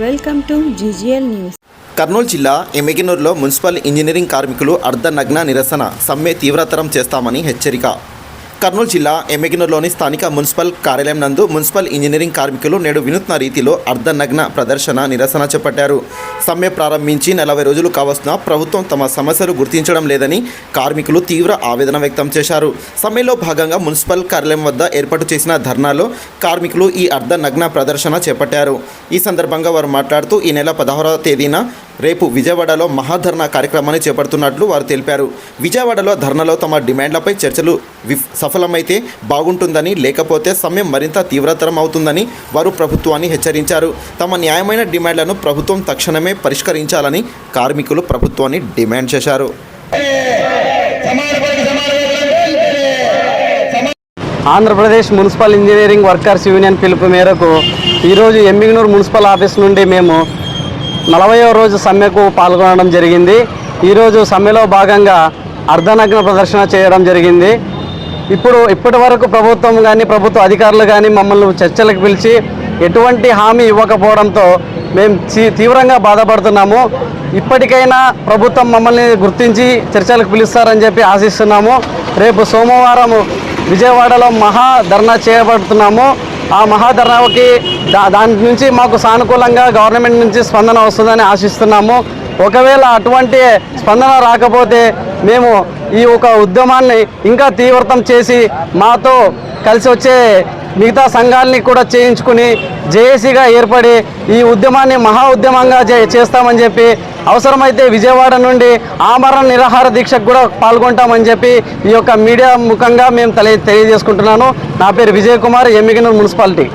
Welcome to GGL news. Kurnool జిల్లా ఎమ్మిగినూరులో municipal engineering కార్మికులు అర్ధనగ్న నిరసన. సమ్మె తీవ్రతరం చేస్తామని హెచ్చరిక. కర్నూలు జిల్లా ఎమ్మిగినూరులోని స్థానిక మున్సిపల్ కార్యాలయం నందు మున్సిపల్ ఇంజనీరింగ్ కార్మికులు నేడు వినూత్న రీతిలో అర్ధనగ్న ప్రదర్శన నిరసన చేపట్టారు. సమ్మె ప్రారంభించి నలభై రోజులు కావస్తున్న ప్రభుత్వం తమ సమస్యలు గుర్తించడం లేదని కార్మికులు తీవ్ర ఆవేదన వ్యక్తం చేశారు. సమ్మెలో భాగంగా మున్సిపల్ కార్యాలయం వద్ద ఏర్పాటు చేసిన ధర్నాలో కార్మికులు ఈ అర్ధనగ్న ప్రదర్శన చేపట్టారు. ఈ సందర్భంగా వారు మాట్లాడుతూ ఈ నెల పదహారవ తేదీన రేపు విజయవాడలో మహాధర్నా కార్యక్రమాన్ని చేపడుతున్నట్లు వారు తెలిపారు. విజయవాడలో ధర్నాలో తమ డిమాండ్లపై చర్చలు విఫ్ సఫలమైతే బాగుంటుందని లేకపోతే సమయం మరింత తీవ్రతరం అవుతుందని వారు ప్రభుత్వాన్ని హెచ్చరించారు. తమ న్యాయమైన డిమాండ్లను ప్రభుత్వం తక్షణమే పరిష్కరించాలని కార్మికులు ప్రభుత్వాన్ని డిమాండ్ చేశారు. Andhra Pradesh municipal engineering workers union పిలుపు మేరకు ఈరోజు ఎమ్మిగనూరు మున్సిపల్ ఆఫీస్ నుండి మేము నలభైవ రోజు సమ్మెకు పాల్గొనడం జరిగింది. ఈరోజు సమ్మెలో భాగంగా అర్ధనగ్న ప్రదర్శన చేయడం జరిగింది. ఇప్పుడు ఇప్పటి వరకు ప్రభుత్వం కానీ ప్రభుత్వ అధికారులు కానీ మమ్మల్ని చర్చలకు పిలిచి ఎటువంటి హామీ ఇవ్వకపోవడంతో మేము తీవ్రంగా బాధపడుతున్నాము. ఇప్పటికైనా ప్రభుత్వం మమ్మల్ని గుర్తించి చర్చలకు పిలుస్తారని చెప్పి ఆశిస్తున్నాము. రేపు సోమవారం విజయవాడలో మహా ధర్నా చేయబడుతున్నాము. ఆ మహాధర్నాకి దా దాని నుంచి మాకు సానుకూలంగా గవర్నమెంట్ నుంచి స్పందన వస్తుందని ఆశిస్తున్నాము. ఒకవేళ అటువంటి స్పందన రాకపోతే మేము ఈ ఒక ఉద్యమాన్ని ఇంకా తీవ్రతం చేసి మాతో కలిసి వచ్చే మిగతా సంఘాలని కూడా చేయించుకుని జేఏసీగా ఏర్పడి ఈ ఉద్యమాన్ని మహా ఉద్యమంగా చే- చేస్తామని చెప్పి అవసరమైతే విజయవాడ నుండి ఆమరణ నిరాహార దీక్షకు కూడా పాల్గొంటామని చెప్పి ఈ యొక్క మీడియా ముఖంగా మేము తల తెలియజేసుకుంటున్నాను. నా పేరు విజయ్ కుమార్ ఎమ్మిగనూరు మున్సిపాలిటీ.